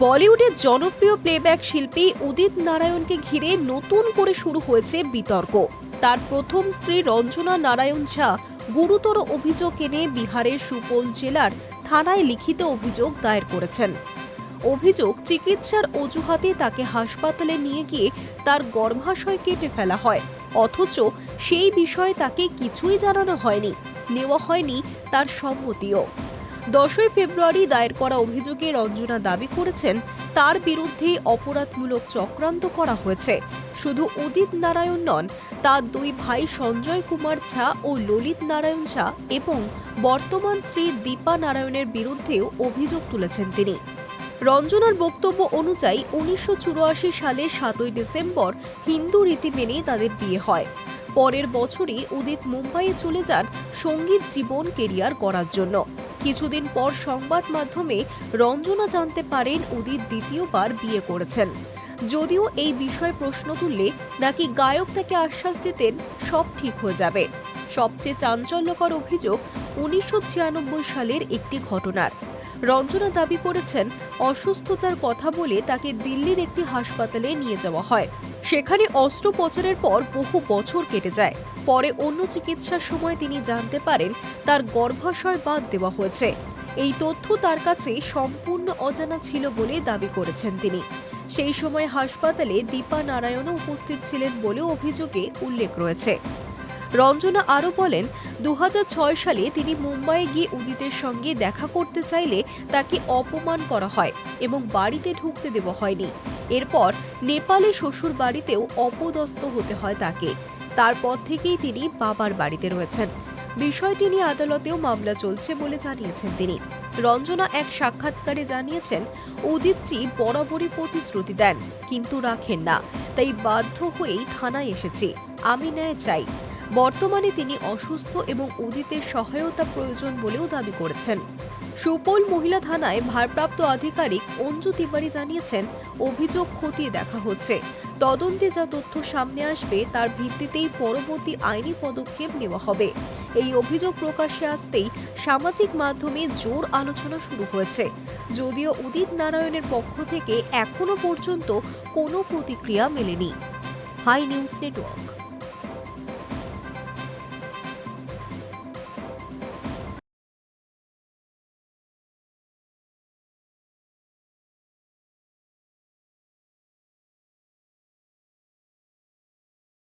বলিউডের জনপ্রিয় প্লেব্যাক শিল্পী উদিত নারায়ণকে ঘিরে নতুন করে শুরু হয়েছে বিতর্ক। তার প্রথম স্ত্রী রঞ্জনা নারায়ণ ঝা গুরুতর অভিযোগ এনে বিহারের সুপোল জেলার থানায় লিখিত অভিযোগ দায়ের করেছেন। অভিযোগ, চিকিৎসার অজুহাতে তাকে হাসপাতালে নিয়ে গিয়ে তার গর্ভাশয় কেটে ফেলা হয়। অথচ সেই বিষয়ে তাকে কিছুই জানানো হয়নি। নেওয়া হয়নি তার সম্মতিও। দশই ফেব্রুয়ারি দায়ের করা অভিযোগে রঞ্জনা দাবি করেছেন, তার বিরুদ্ধে অপরাধমূলক চক্রান্ত করা হয়েছে। শুধু উদিত নারায়ণ নন, তার দুই ভাই সঞ্জয় কুমার ঝা ও ললিত নারায়ণ ঝা এবং বর্তমান স্ত্রী দীপা নারায়ণের বিরুদ্ধেও অভিযোগ তুলেছেন তিনি। রঞ্জনার বক্তব্য অনুযায়ী উনিশশো সালের সাতই ডিসেম্বর হিন্দু রীতি মেনে তাদের বিয়ে হয়। পরের বছরই উদিত মুম্বাইয়ে চলে যান সংগীত জীবন কেরিয়ার করার জন্য। কিছুদিন পর সংবাদ মাধ্যমে রঞ্জনা জানতে পারেন উদিত দ্বিতীয়বার বিয়ে করেছেন। যদিও এই বিষয়ে প্রশ্ন তুললে নাকি গায়ক তাকে আশ্বাস দিতেন সব ঠিক হয়ে যাবে। সবচেয়ে চাঞ্চল্যকর অভিযোগ উনিশশো ছিয়ানব্বই সালের একটি ঘটনার। রঞ্জনা দাবি করেছেন, অসুস্থতার কথা বলে তাকে দিল্লির একটি হাসপাতালে নিয়ে যাওয়া হয়। সেখানে অস্ত্রোপচারের পর বহু বছর কেটে যায়। পরে অন্য চিকিৎসার সময় তিনি জানতে পারেন, তার গর্ভাশয় বাদ দেওয়া হয়েছে। এই তথ্য তার কাছে সম্পূর্ণ অজানা ছিল বলে দাবি করেছেন তিনি। সেই সময় হাসপাতালে দীপা নারায়ণও উপস্থিত ছিলেন বলেও অভিযোগে উল্লেখ রয়েছে। রঞ্জনা আরও বলেন দু হাজার ছয় সালে তিনি মুম্বাইয়ে গিয়ে উদিতের সঙ্গে দেখা করতে চাইলে তাকে অপমান করা হয় এবং বাড়িতে ঢুকতে দেওয়া হয়নি। এরপর নেপালে শ্বশুর বাড়িতেও অপদস্থ হতে হয় তাকে। তারপর থেকেই তিনি বাবার বাড়িতে রয়েছেন। বিষয়টি নিয়ে আদালতেও মামলা চলছে বলে জানিয়েছেন তিনি। রঞ্জনা এক সাক্ষাৎকারে জানিয়েছেন, উদিতজি বরাবরই প্রতিশ্রুতি দেন, কিন্তু রাখেন না। তাই বাধ্য হয়েই থানায় এসেছি। আমি ন্যায় চাই। বর্তমানে তিনি অসুস্থ এবং উদিতের সহায়তা প্রয়োজন বলেও দাবি করেছেন। সুপোল মহিলা থানায় ভারপ্রাপ্ত আধিকারিক অঞ্জু তিওয়ারি জানিয়েছেন, অভিযোগ খতিয়ে দেখা হচ্ছে। তদন্তে যা তথ্য সামনে আসবে তার ভিত্তিতেই পরবর্তী আইনি পদক্ষেপ নেওয়া হবে। এই অভিযোগ প্রকাশ্যে আসতেই সামাজিক মাধ্যমে জোর আলোচনা শুরু হয়েছে। যদিও উদিত নারায়ণের পক্ষ থেকে এখনও পর্যন্ত কোনো প্রতিক্রিয়া মেলেনি। Hi news network.